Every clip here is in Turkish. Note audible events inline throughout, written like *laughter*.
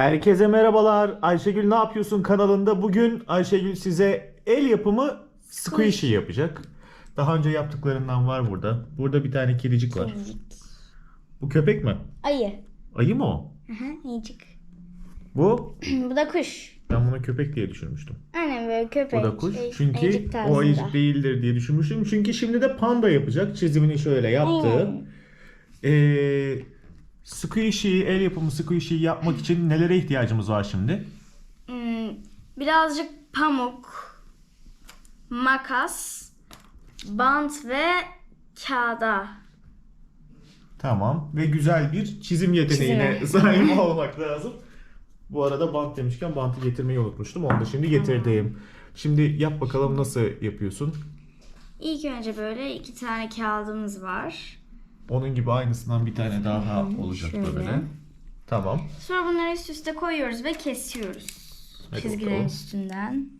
Herkese merhabalar. Ayşegül ne yapıyorsun kanalında? Bugün Ayşegül size el yapımı squishy yapacak. Daha önce yaptıklarından var burada. Burada bir tane kedicik var. Bu köpek mi? Ayı. Ayı mı o? Aha, iyicik. Bu? *clears throat* Bu da kuş. Ben bunu köpek diye düşünmüştüm. Aynen böyle köpek. O da kuş. ay- Çünkü ayıcık o tarzında. ayıcık değildir diye düşünmüştüm. Çünkü şimdi de panda yapacak. Çizimini şöyle yaptı. Aynen. Ee, squishy, el yapımı squishy yapmak için nelere ihtiyacımız var şimdi? Hmm, birazcık pamuk, makas, bant ve kağıda. Tamam. Ve güzel bir çizim yeteneğine Çizime. sahip *laughs* olmak lazım. Bu arada bant demişken bantı getirmeyi unutmuştum. Onu da şimdi getirdim. Şimdi yap bakalım nasıl yapıyorsun. İlk önce böyle iki tane kağıdımız var. Onun gibi aynısından bir tane daha olacak şöyle. böyle. Tamam. Sonra bunları üst üste koyuyoruz ve kesiyoruz. Hadi Çizgilerin bakalım. üstünden.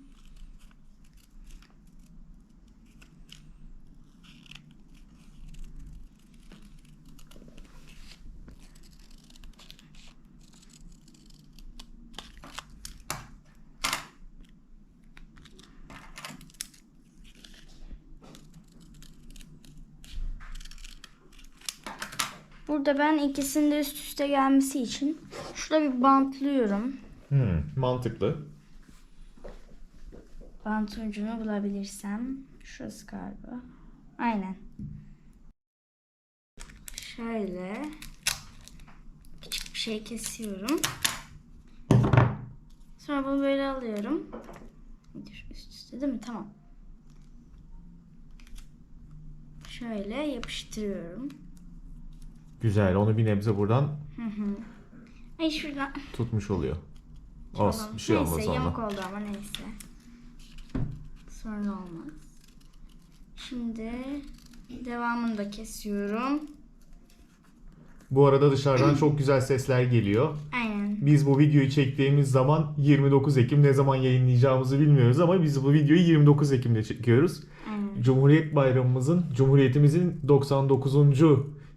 Burada ben ikisinin de üst üste gelmesi için şurada bir bantlıyorum. Hmm, mantıklı. Bant ucunu bulabilirsem. Şurası galiba. Aynen. Şöyle. Küçük bir şey kesiyorum. Sonra bunu böyle alıyorum. Üst üste değil mi? Tamam. Şöyle yapıştırıyorum. Güzel. Onu bir nebze buradan Ay şuradan. tutmuş oluyor. Olsun. Bir şey neyse olmaz yamuk ondan. oldu ama neyse. Sonra olmaz. Şimdi devamını da kesiyorum. Bu arada dışarıdan çok güzel sesler geliyor. Aynen. Biz bu videoyu çektiğimiz zaman 29 Ekim ne zaman yayınlayacağımızı bilmiyoruz ama biz bu videoyu 29 Ekim'de çekiyoruz. Aynen. Cumhuriyet Bayramımızın, Cumhuriyetimizin 99.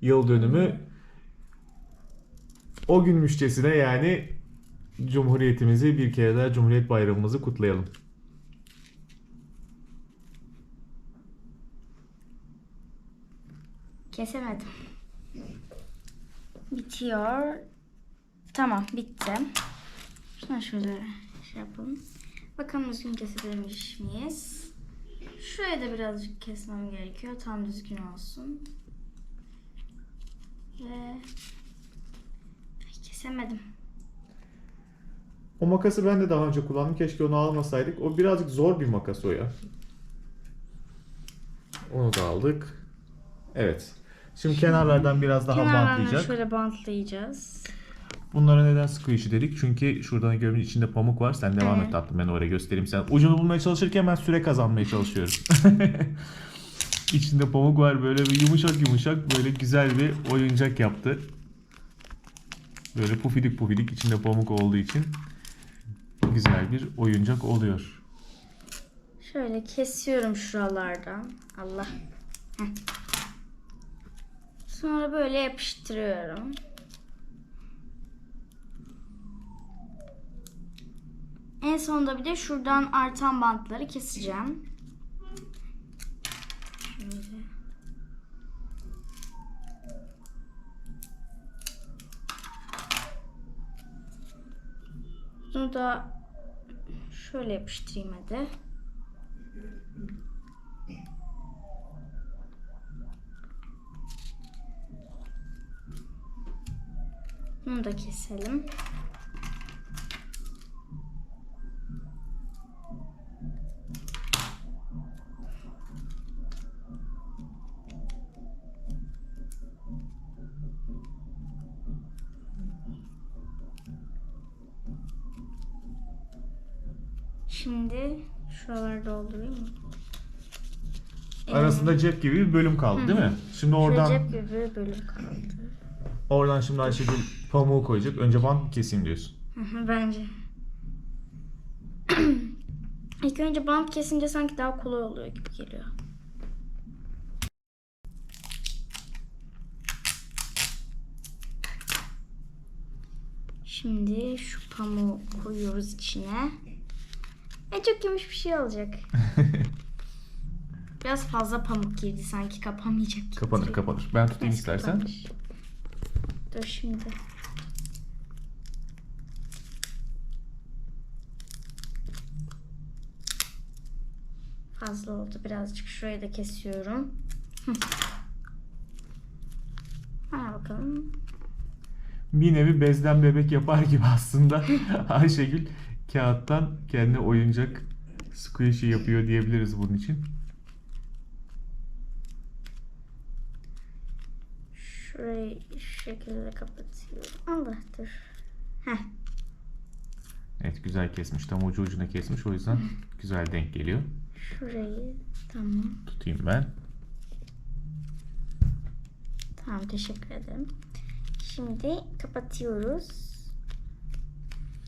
yıl dönümü o günmüşçesine yani Cumhuriyetimizi bir kere daha Cumhuriyet Bayramımızı kutlayalım. Kesemedim. Bitiyor. Tamam bitti. Şuna şöyle şey yapalım. Bakalım düzgün kesebilmiş miyiz? Şuraya da birazcık kesmem gerekiyor. Tam düzgün olsun. Ve Ay, kesemedim. O makası ben de daha önce kullandım. Keşke onu almasaydık. O birazcık zor bir makas o ya. Onu da aldık. Evet. Şimdi kenarlardan biraz daha bantlayacak. şöyle bantlayacağız. Bunlara neden squishy dedik? Çünkü şuradan gördüğün içinde pamuk var. Sen devam Evet. et tatlım ben oraya göstereyim. Sen ucunu bulmaya çalışırken ben süre kazanmaya çalışıyorum. *laughs* içinde pamuk var böyle bir yumuşak yumuşak böyle güzel bir oyuncak yaptı. Böyle pufidik pufidik içinde pamuk olduğu için güzel bir oyuncak oluyor. Şöyle kesiyorum şuralardan. Allah. Sonra böyle yapıştırıyorum. En sonunda bir de şuradan artan bantları keseceğim. Şöyle. Bunu da şöyle yapıştırayım hadi. Bunu da keselim. Şimdi şuraları doldurayım mı? Arasında cep gibi bir bölüm kaldı değil mi? Şimdi Şöyle oradan cep gibi bir bölüm kaldı. oradan şimdi Ayşegül pamuğu koyacak. Önce bant keseyim diyorsun. Hı hı, Bence. *clears throat* İlk önce bant kesince sanki daha kolay oluyor gibi geliyor. Şimdi şu pamuğu koyuyoruz içine. E çok yumuş bir şey olacak. *laughs* Biraz fazla pamuk girdi sanki kapanmayacak gibi. Kapanır kapanır. Ben tutayım Neyse, istersen. kapanır. Dur şimdi. Fazla oldu birazcık. Şurayı da kesiyorum. Hı. Hadi bakalım. Bir nevi bezden bebek yapar gibi aslında *laughs* Ayşegül kağıttan kendi oyuncak squishy yapıyor diyebiliriz bunun için. Şurayı şu şekilde kapatıyorum. Allah dur. Heh. Evet güzel kesmiş. Tam ucu ucuna kesmiş. O yüzden *laughs* güzel denk geliyor. Şurayı tamam. Tutayım ben. Tamam teşekkür ederim. Şimdi kapatıyoruz.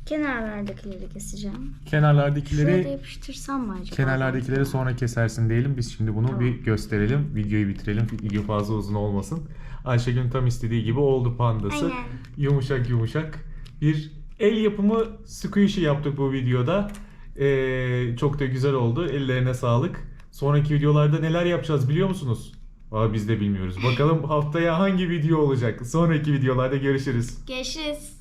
Kenarlardakileri keseceğim. Şuraya da Kenarlardakileri yapıştırsam mı acaba? kenarlardakileri sonra kesersin diyelim. Biz şimdi bunu bir gösterelim. Videoyu bitirelim. Video fazla uzun olmasın. Ayşegül'ün tam istediği gibi oldu pandası. Aynen. Yumuşak yumuşak. Bir el yapımı squishy yaptık bu videoda. Ee, çok da güzel oldu. Ellerine sağlık. Sonraki videolarda neler yapacağız biliyor musunuz? Aa, biz de bilmiyoruz. Bakalım haftaya hangi video olacak? Sonraki videolarda görüşürüz. Görüşürüz.